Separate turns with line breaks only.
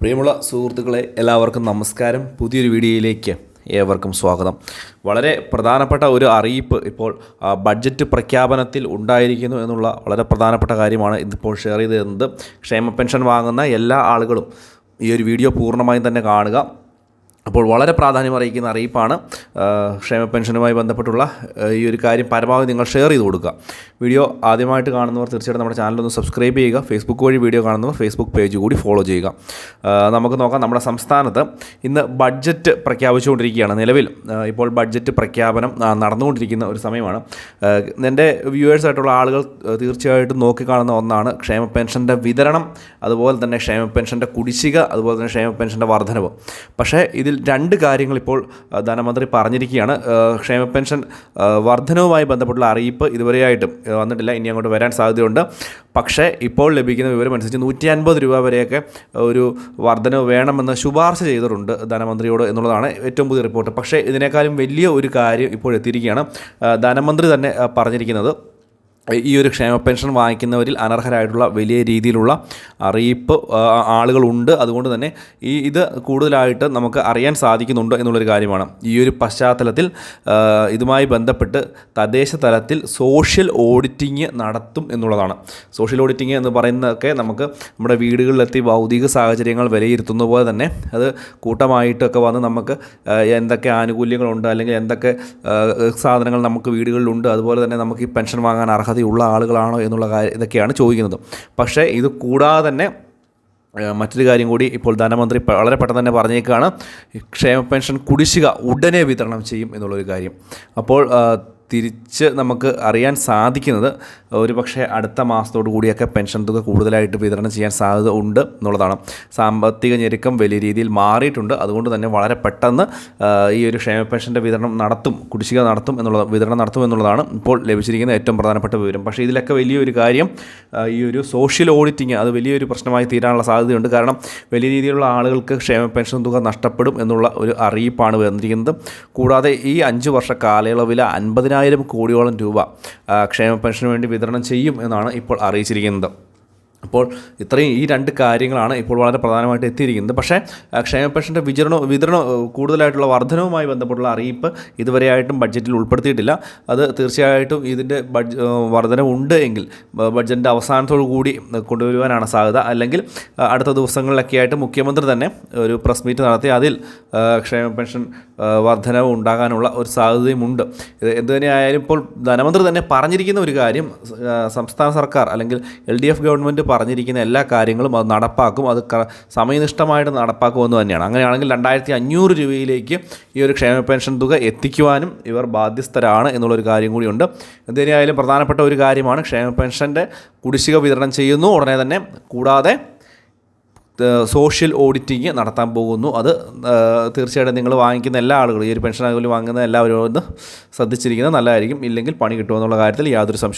പ്രിയമുള്ള സുഹൃത്തുക്കളെ എല്ലാവർക്കും നമസ്കാരം. പുതിയൊരു വീഡിയോയിലേക്ക് ഏവർക്കും സ്വാഗതം. വളരെ പ്രധാനപ്പെട്ട ഒരു അറിയിപ്പ് ഇപ്പോൾ ബഡ്ജറ്റ് പ്രഖ്യാപനത്തിൽ ഉണ്ടായിരിക്കുന്നു എന്നുള്ള വളരെ പ്രധാനപ്പെട്ട കാര്യമാണ് ഇതിപ്പോൾ ഷെയർ ചെയ്ത് തരുന്നത് ക്ഷേമ പെൻഷൻ വാങ്ങുന്ന എല്ലാ ആളുകളും ഈ ഒരു വീഡിയോ പൂർണമായും തന്നെ കാണുക. അപ്പോൾ വളരെ പ്രാധാന്യം അറിയിക്കുന്ന അറിയിപ്പാണ് ക്ഷേമ പെൻഷനുമായി ബന്ധപ്പെട്ടുള്ള ഈ ഒരു കാര്യം പരമാവധി നിങ്ങൾ ഷെയർ ചെയ്ത് കൊടുക്കുക. വീഡിയോ ആദ്യമായിട്ട് കാണുന്നവർ തീർച്ചയായിട്ടും നമ്മുടെ ചാനൽ ഒന്ന് സബ്സ്ക്രൈബ് ചെയ്യുക. ഫേസ്ബുക്ക് വഴി വീഡിയോ കാണുന്നവർ ഫേസ്ബുക്ക് പേജ് കൂടി ഫോളോ ചെയ്യുക. നമുക്ക് നോക്കാം നമ്മുടെ സംസ്ഥാനത്ത് ഇന്ന് ബഡ്ജറ്റ് പ്രഖ്യാപിച്ചുകൊണ്ടിരിക്കുകയാണ്. നിലവിൽ ഇപ്പോൾ ബഡ്ജറ്റ് പ്രഖ്യാപനം നടന്നുകൊണ്ടിരിക്കുന്ന ഒരു സമയമാണ്. എന്റെ വ്യൂവേഴ്സായിട്ടുള്ള ആളുകൾ തീർച്ചയായിട്ടും നോക്കിക്കാണുന്ന ഒന്നാണ് ക്ഷേമ പെൻഷന്റെ വിതരണം അതുപോലെ തന്നെ ക്ഷേമ പെൻഷന്റെ കുടിശ്ശിക അതുപോലെ തന്നെ ക്ഷേമ പെൻഷന്റെ വർധനവ്. പക്ഷേ ഇതിൽ രണ്ട് കാര്യങ്ങൾ ഇപ്പോൾ ധനമന്ത്രി പറഞ്ഞിരിക്കുകയാണ്. ക്ഷേമ പെൻഷൻ വർധനവുമായി ബന്ധപ്പെട്ടുള്ള അറിയിപ്പ് ഇതുവരെയായിട്ടും വന്നിട്ടില്ല. ഇനി അങ്ങോട്ട് വരാൻ സാധ്യതയുണ്ട്. പക്ഷേ ഇപ്പോൾ ലഭിക്കുന്ന വിവരം അനുസരിച്ച് നൂറ്റി അൻപത് രൂപ വരെയൊക്കെ ഒരു വർധനവ് വേണമെന്ന് ശുപാർശ ചെയ്തിട്ടുണ്ട് ധനമന്ത്രിയോട് എന്നുള്ളതാണ് ഏറ്റവും പുതിയ റിപ്പോർട്ട്. പക്ഷേ ഇതിനേക്കാളും വലിയ ഒരു കാര്യം ഇപ്പോൾ എത്തിയിരിക്കുകയാണ് ധനമന്ത്രി തന്നെ പറഞ്ഞിരിക്കുന്നത്. ഈ ഒരു ക്ഷേമ പെൻഷൻ വാങ്ങിക്കുന്നവരിൽ അനർഹരായിട്ടുള്ള വലിയ രീതിയിലുള്ള അറിയിപ്പ് ആളുകളുണ്ട്. അതുകൊണ്ട് തന്നെ ഈ ഇത് കൂടുതലായിട്ട് നമുക്ക് അറിയാൻ സാധിക്കുന്നുണ്ട് എന്നുള്ളൊരു കാര്യമാണ്. ഈ ഒരു പശ്ചാത്തലത്തിൽ ഇതുമായി ബന്ധപ്പെട്ട് തദ്ദേശ തലത്തിൽ സോഷ്യൽ ഓഡിറ്റിങ് നടത്തും എന്നുള്ളതാണ്. സോഷ്യൽ ഓഡിറ്റിങ് എന്ന് പറയുന്നതൊക്കെ നമുക്ക് നമ്മുടെ വീടുകളിലെത്തി ഭൗതിക സാഹചര്യങ്ങൾ വിലയിരുത്തുന്ന പോലെ തന്നെ അത് കൂട്ടമായിട്ടൊക്കെ വന്ന് നമുക്ക് എന്തൊക്കെ ആനുകൂല്യങ്ങളുണ്ട് അല്ലെങ്കിൽ എന്തൊക്കെ സാധനങ്ങൾ നമുക്ക് വീടുകളിലുണ്ട് അതുപോലെ തന്നെ നമുക്ക് ഈ പെൻഷൻ വാങ്ങാൻ അർഹതയുള്ള ആളുകളാണോ എന്നുള്ള കാര്യം ഇതൊക്കെയാണ് ചോദിക്കുന്നത്. പക്ഷേ ഇത് കൂടാതെ തന്നെ മറ്റൊരു കാര്യം കൂടി ഇപ്പോൾ ധനമന്ത്രി വളരെ പെട്ടെന്ന് തന്നെ പറഞ്ഞേക്കാണ് ക്ഷേമ പെൻഷൻ കുടിശ്ശിക ഉടനെ വിതരണം ചെയ്യും എന്നുള്ളൊരു കാര്യം. അപ്പോൾ തിരിച്ച് നമുക്ക് അറിയാൻ സാധിക്കുന്നത് ഒരു പക്ഷേ അടുത്ത മാസത്തോടു കൂടിയൊക്കെ പെൻഷൻ തുക കൂടുതലായിട്ട് വിതരണം ചെയ്യാൻ സാധ്യത ഉണ്ട് എന്നുള്ളതാണ്. സാമ്പത്തിക ഞെരുക്കം വലിയ രീതിയിൽ മാറിയിട്ടുണ്ട്. അതുകൊണ്ട് തന്നെ വളരെ പെട്ടെന്ന് ഈ ഒരു ക്ഷേമ പെൻഷന്റെ വിതരണം നടത്തും കുടിശ്ശിക നടത്തും എന്നുള്ള വിതരണം നടത്തും എന്നുള്ളതാണ് ഇപ്പോൾ ലഭിച്ചിരിക്കുന്ന ഏറ്റവും പ്രധാനപ്പെട്ട വിവരം. പക്ഷേ ഇതിലൊക്കെ വലിയൊരു കാര്യം ഈ ഒരു സോഷ്യൽ ഓഡിറ്റിങ് അത് വലിയൊരു പ്രശ്നമായി തീരാനുള്ള സാധ്യതയുണ്ട്. കാരണം വലിയ രീതിയിലുള്ള ആളുകൾക്ക് ക്ഷേമ പെൻഷൻ തുക നഷ്ടപ്പെടും എന്നുള്ള ഒരു അറിയിപ്പാണ് വന്നിരിക്കുന്നത്. കൂടാതെ ഈ അഞ്ച് വർഷ കാലയളവിൽ അൻപതിനായിരം കോടിയോളം രൂപ ക്ഷേമ പെൻഷന് വേണ്ടി വിതരണം ചെയ്യും എന്നാണ് ഇപ്പോൾ അറിയിച്ചിരിക്കുന്നത്. അപ്പോൾ ഇത്രയും ഈ രണ്ട് കാര്യങ്ങളാണ് ഇപ്പോൾ വളരെ പ്രധാനമായിട്ട് എത്തിയിരിക്കുന്നത്. പക്ഷേ ക്ഷേമ പെൻഷന്റെ വിചരണ വിതരണം കൂടുതലായിട്ടുള്ള വർധനവുമായി ബന്ധപ്പെട്ടുള്ള അറിയിപ്പ് ഇതുവരെയായിട്ടും ബഡ്ജറ്റിൽ ഉൾപ്പെടുത്തിയിട്ടില്ല. അത് തീർച്ചയായിട്ടും ഇതിന്റെ ബഡ്ജ വർധനവുണ്ട് എങ്കിൽ ബഡ്ജറ്റിന്റെ അവസാനത്തോടു കൂടി കൊണ്ടുവരുവാനാണ് സാധ്യത. അല്ലെങ്കിൽ അടുത്ത ദിവസങ്ങളിലൊക്കെ ആയിട്ട് മുഖ്യമന്ത്രി തന്നെ ഒരു പ്രസ് മീറ്റ് നടത്തി അതിൽ ക്ഷേമ പെൻഷൻ വർധനവ് ഉണ്ടാകാനുള്ള ഒരു സാധ്യതയുമുണ്ട് ഇത് എന്ത് തന്നെയായാലും ഇപ്പോൾ ധനമന്ത്രി തന്നെ പറഞ്ഞിരിക്കുന്ന ഒരു കാര്യം സംസ്ഥാന സർക്കാർ അല്ലെങ്കിൽ എൽ ഡി എഫ് ഗവൺമെന്റ് പറഞ്ഞിരിക്കുന്ന എല്ലാ കാര്യങ്ങളും അത് നടപ്പാക്കും. അത് സമയനിഷ്ഠമായിട്ട് നടപ്പാക്കുമെന്ന് തന്നെയാണ്. അങ്ങനെയാണെങ്കിൽ രണ്ടായിരത്തി അഞ്ഞൂറ് രൂപയിലേക്ക് ഈ ഒരു ക്ഷേമ പെൻഷൻ തുക എത്തിക്കുവാനും ഇവർ ബാധ്യസ്ഥരാണ് എന്നുള്ളൊരു കാര്യം കൂടിയുണ്ട്. എന്തിനായാലും പ്രധാനപ്പെട്ട ഒരു കാര്യമാണ് ക്ഷേമ പെൻഷന്റെ കുടിശ്ശിക വിതരണം ചെയ്യുന്നു. ഉടനെ തന്നെ കൂടാതെ സോഷ്യൽ ഓഡിറ്റിങ് നടത്താൻ പോകുന്നു. അത് തീർച്ചയായിട്ടും നിങ്ങൾ വാങ്ങിക്കുന്ന എല്ലാ ആളുകളും ഈ ഒരു പെൻഷൻ അതുപോലെ വാങ്ങുന്ന എല്ലാവരും ഒന്ന് ശ്രദ്ധിച്ചിരിക്കുന്നത് നല്ലതായിരിക്കും. ഇല്ലെങ്കിൽ പണി കിട്ടുമെന്നുള്ള കാര്യത്തിൽ യാതൊരു സംശയവും